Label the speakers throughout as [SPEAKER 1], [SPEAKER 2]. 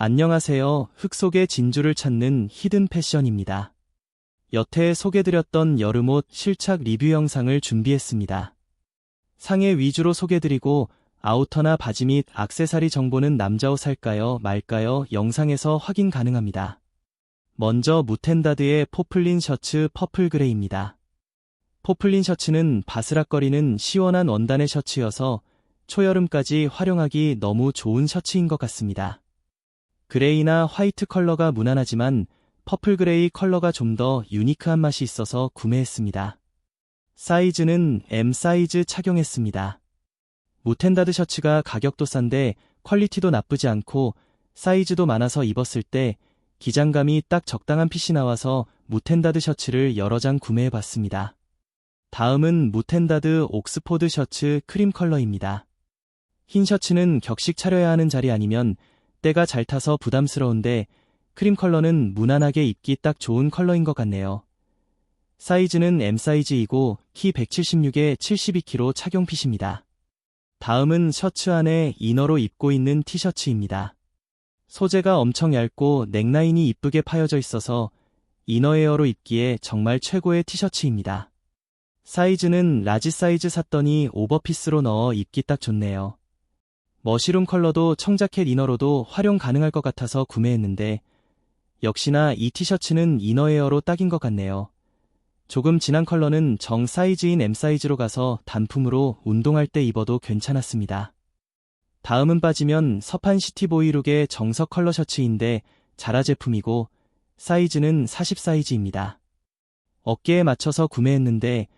[SPEAKER 1] 안녕하세요. 흙 속의 진주를 찾는 히든 패션입니다. 여태 소개드렸던 여름옷 실착 리뷰 영상을 준비했습니다. 상해 위주로 소개드리고 아우터나 바지 및 악세사리 정보는 남자옷 살까요 말까요 영상에서 확인 가능합니다. 먼저 무텐다드의 포플린 셔츠 퍼플 그레이입니다. 포플린 셔츠는 바스락거리는 시원한 원단의 셔츠여서 초여름까지 활용하기 너무 좋은 셔츠인 것 같습니다. 그레이나 화이트 컬러가 무난하지만 퍼플 그레이 컬러가 좀 더 유니크한 맛이 있어서 구매했습니다. 사이즈는 M 사이즈 착용했습니다. 무텐다드 셔츠가 가격도 싼데 퀄리티도 나쁘지 않고 사이즈도 많아서 입었을 때 기장감이 딱 적당한 핏이 나와서 무텐다드 셔츠를 여러 장 구매해봤습니다. 다음은 무텐다드 옥스포드 셔츠 크림 컬러입니다. 흰 셔츠는 격식 차려야 하는 자리 아니면 때가 잘 타서 부담스러운데 크림 컬러는 무난하게 입기 딱 좋은 컬러인 것 같네요. 사이즈는 M 사이즈이고 키 176에 72kg 착용 핏입니다. 다음은 셔츠 안에 이너로 입고 있는 티셔츠입니다. 소재가 엄청 얇고 넥라인이 이쁘게 파여져 있어서 이너웨어로 입기에 정말 최고의 티셔츠입니다. 사이즈는 라지 사이즈 샀더니 오버피스로 넣어 입기 딱 좋네요. 머시룸 컬러도 청자켓 이너로도 활용 가능할 것 같아서 구매했는데 역시나 이 티셔츠는 이너웨어로 딱인 것 같네요. 조금 진한 컬러는 정 사이즈인 M 사이즈로 가서 단품으로 운동할 때 입어도 괜찮았습니다. 다음은 빠지면 서판 시티보이룩의 정석 컬러 셔츠인데 자라 제품이고 사이즈는 40 사이즈입니다. 어깨에 맞춰서 구매했는데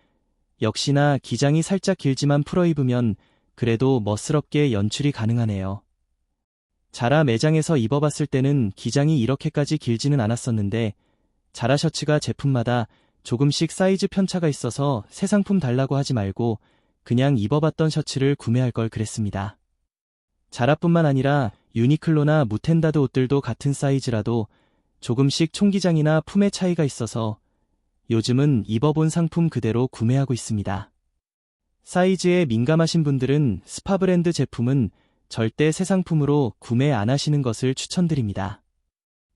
[SPEAKER 1] 역시나 기장이 살짝 길지만 풀어 입으면 그래도 멋스럽게 연출이 가능하네요. 자라 매장에서 입어봤을 때는 기장이 이렇게까지 길지는 않았었는데 자라 셔츠가 제품마다 조금씩 사이즈 편차가 있어서 새 상품 달라고 하지 말고 그냥 입어봤던 셔츠를 구매할 걸 그랬습니다. 자라뿐만 아니라 유니클로나 무텐다드 옷들도 같은 사이즈라도 조금씩 총기장이나 품의 차이가 있어서 요즘은 입어본 상품 그대로 구매하고 있습니다. 사이즈에 민감하신 분들은 스파 브랜드 제품은 절대 새 상품으로 구매 안 하시는 것을 추천드립니다.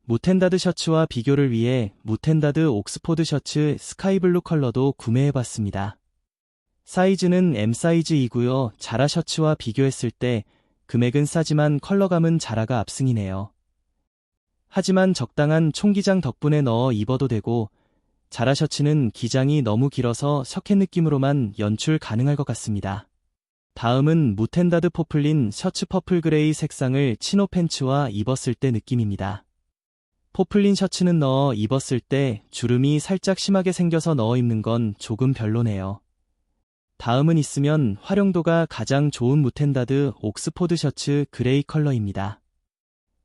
[SPEAKER 1] 무텐다드 셔츠와 비교를 위해 무텐다드 옥스포드 셔츠 스카이블루 컬러도 구매해봤습니다. 사이즈는 M 사이즈이고요. 자라 셔츠와 비교했을 때 금액은 싸지만 컬러감은 자라가 압승이네요. 하지만 적당한 총기장 덕분에 넣어 입어도 되고 자라 셔츠는 기장이 너무 길어서 석켓 느낌으로만 연출 가능할 것 같습니다. 다음은 무텐다드 포플린 셔츠 퍼플 그레이 색상을 치노 팬츠와 입었을 때 느낌입니다. 포플린 셔츠는 넣어 입었을 때 주름이 살짝 심하게 생겨서 넣어 입는 건 조금 별로네요. 다음은 있으면 활용도가 가장 좋은 무텐다드 옥스포드 셔츠 그레이 컬러입니다.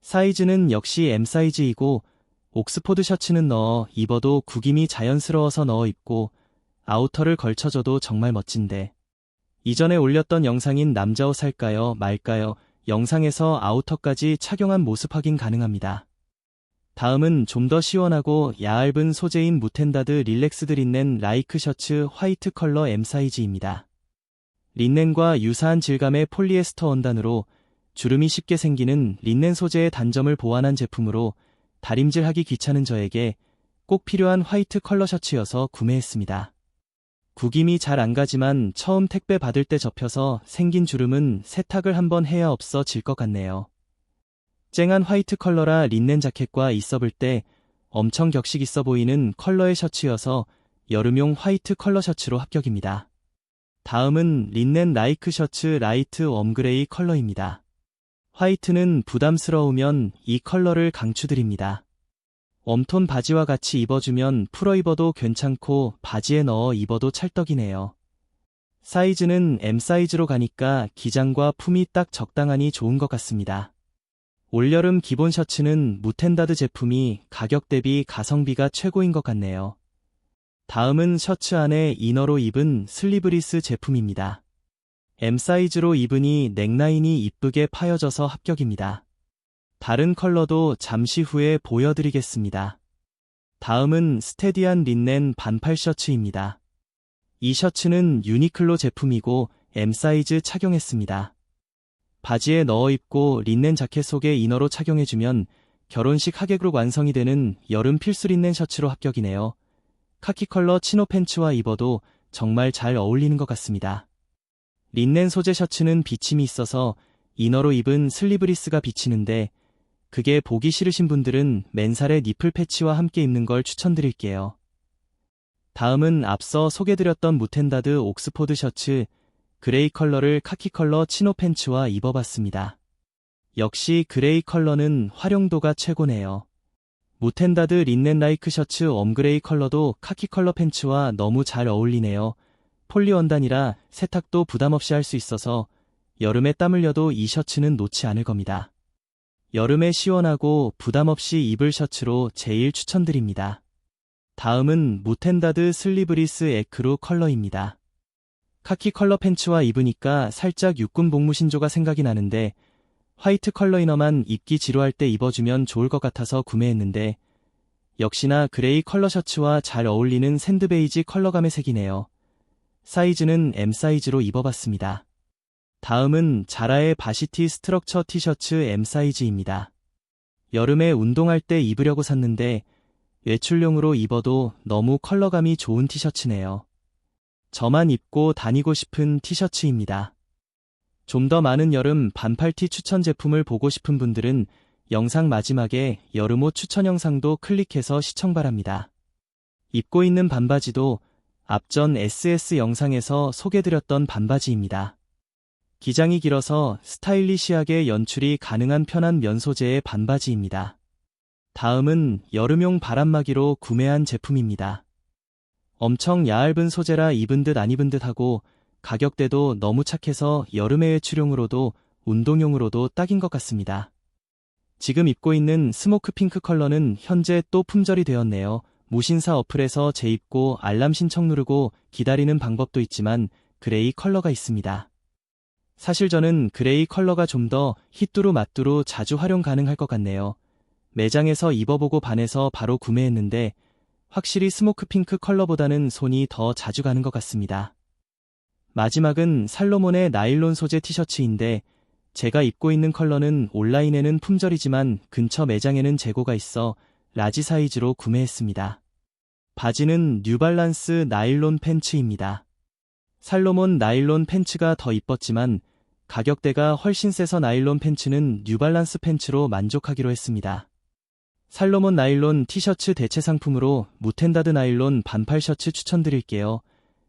[SPEAKER 1] 사이즈는 역시 M 사이즈이고 옥스포드 셔츠는 넣어 입어도 구김이 자연스러워서 넣어 입고 아우터를 걸쳐줘도 정말 멋진데 이전에 올렸던 영상인 남자 옷 살까요 말까요 영상에서 아우터까지 착용한 모습 확인 가능합니다. 다음은 좀 더 시원하고 얇은 소재인 무텐다드 릴렉스드 린넨 라이크 셔츠 화이트 컬러 M 사이즈입니다. 린넨과 유사한 질감의 폴리에스터 원단으로 주름이 쉽게 생기는 린넨 소재의 단점을 보완한 제품으로 다림질하기 귀찮은 저에게 꼭 필요한 화이트 컬러 셔츠여서 구매했습니다. 구김이 잘 안 가지만 처음 택배 받을 때 접혀서 생긴 주름은 세탁을 한번 해야 없어질 것 같네요. 쨍한 화이트 컬러라 린넨 자켓과 있어볼 때 엄청 격식 있어 보이는 컬러의 셔츠여서 여름용 화이트 컬러 셔츠로 합격입니다. 다음은 린넨 라이크 셔츠 라이트 웜그레이 컬러입니다. 화이트는 부담스러우면 이 컬러를 강추드립니다. 웜톤 바지와 같이 입어주면 풀어 입어도 괜찮고 바지에 넣어 입어도 찰떡이네요. 사이즈는 M 사이즈로 가니까 기장과 품이 딱 적당하니 좋은 것 같습니다. 올여름 기본 셔츠는 무텐다드 제품이 가격 대비 가성비가 최고인 것 같네요. 다음은 셔츠 안에 이너로 입은 슬리브리스 제품입니다. M 사이즈로 입으니 넥라인이 이쁘게 파여져서 합격입니다. 다른 컬러도 잠시 후에 보여드리겠습니다. 다음은 스테디한 린넨 반팔 셔츠입니다. 이 셔츠는 유니클로 제품이고 M 사이즈 착용했습니다. 바지에 넣어 입고 린넨 자켓 속에 이너로 착용해주면 결혼식 하객룩 완성이 되는 여름 필수 린넨 셔츠로 합격이네요. 카키 컬러 치노 팬츠와 입어도 정말 잘 어울리는 것 같습니다. 린넨 소재 셔츠는 비침이 있어서 이너로 입은 슬리브리스가 비치는데 그게 보기 싫으신 분들은 맨살에 니플 패치와 함께 입는 걸 추천드릴게요. 다음은 앞서 소개드렸던 무텐다드 옥스포드 셔츠 그레이 컬러를 카키 컬러 치노 팬츠와 입어봤습니다. 역시 그레이 컬러는 활용도가 최고네요. 무텐다드 린넨 라이크 셔츠 엄그레이 컬러도 카키 컬러 팬츠와 너무 잘 어울리네요. 폴리원단이라 세탁도 부담 없이 할 수 있어서 여름에 땀 흘려도 이 셔츠는 놓지 않을 겁니다. 여름에 시원하고 부담 없이 입을 셔츠로 제일 추천드립니다. 다음은 무텐다드 슬리브리스 에크루 컬러입니다. 카키 컬러 팬츠와 입으니까 살짝 육군 복무 신조가 생각이 나는데 화이트 컬러 이너만 입기 지루할 때 입어주면 좋을 것 같아서 구매했는데 역시나 그레이 컬러 셔츠와 잘 어울리는 샌드베이지 컬러감의 색이네요. 사이즈는 M 사이즈로 입어봤습니다. 다음은 자라의 바시티 스트럭처 티셔츠 M 사이즈입니다. 여름에 운동할 때 입으려고 샀는데 외출용으로 입어도 너무 컬러감이 좋은 티셔츠네요. 저만 입고 다니고 싶은 티셔츠입니다. 좀 더 많은 여름 반팔티 추천 제품을 보고 싶은 분들은 영상 마지막에 여름옷 추천 영상도 클릭해서 시청 바랍니다. 입고 있는 반바지도 앞전 SS 영상에서 소개드렸던 반바지입니다. 기장이 길어서 스타일리시하게 연출이 가능한 편한 면 소재의 반바지입니다. 다음은 여름용 바람막이로 구매한 제품입니다. 엄청 얇은 소재라 입은 듯 안 입은 듯 하고 가격대도 너무 착해서 여름의 외출용으로도 운동용으로도 딱인 것 같습니다. 지금 입고 있는 스모크 핑크 컬러는 현재 또 품절이 되었네요. 무신사 어플에서 재입고 알람 신청 누르고 기다리는 방법도 있지만 그레이 컬러가 있습니다. 사실 저는 그레이 컬러가 좀 더 히뚜루 마뚜루 자주 활용 가능할 것 같네요. 매장에서 입어보고 반해서 바로 구매했는데 확실히 스모크 핑크 컬러보다는 손이 더 자주 가는 것 같습니다. 마지막은 살로몬의 나일론 소재 티셔츠인데 제가 입고 있는 컬러는 온라인에는 품절이지만 근처 매장에는 재고가 있어 라지 사이즈로 구매했습니다. 바지는 뉴발란스 나일론 팬츠입니다. 살로몬 나일론 팬츠가 더 이뻤지만 가격대가 훨씬 세서 나일론 팬츠는 뉴발란스 팬츠로 만족하기로 했습니다. 살로몬 나일론 티셔츠 대체 상품으로 무텐다드 나일론 반팔 셔츠 추천드릴게요.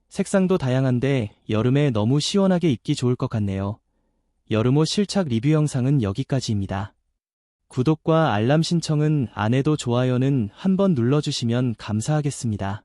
[SPEAKER 1] 색상도 다양한데 여름에 너무 시원하게 입기 좋을 것 같네요. 여름옷 실착 리뷰 영상은 여기까지입니다. 구독과 알람 신청은 안 해도 좋아요는 한번 눌러주시면 감사하겠습니다.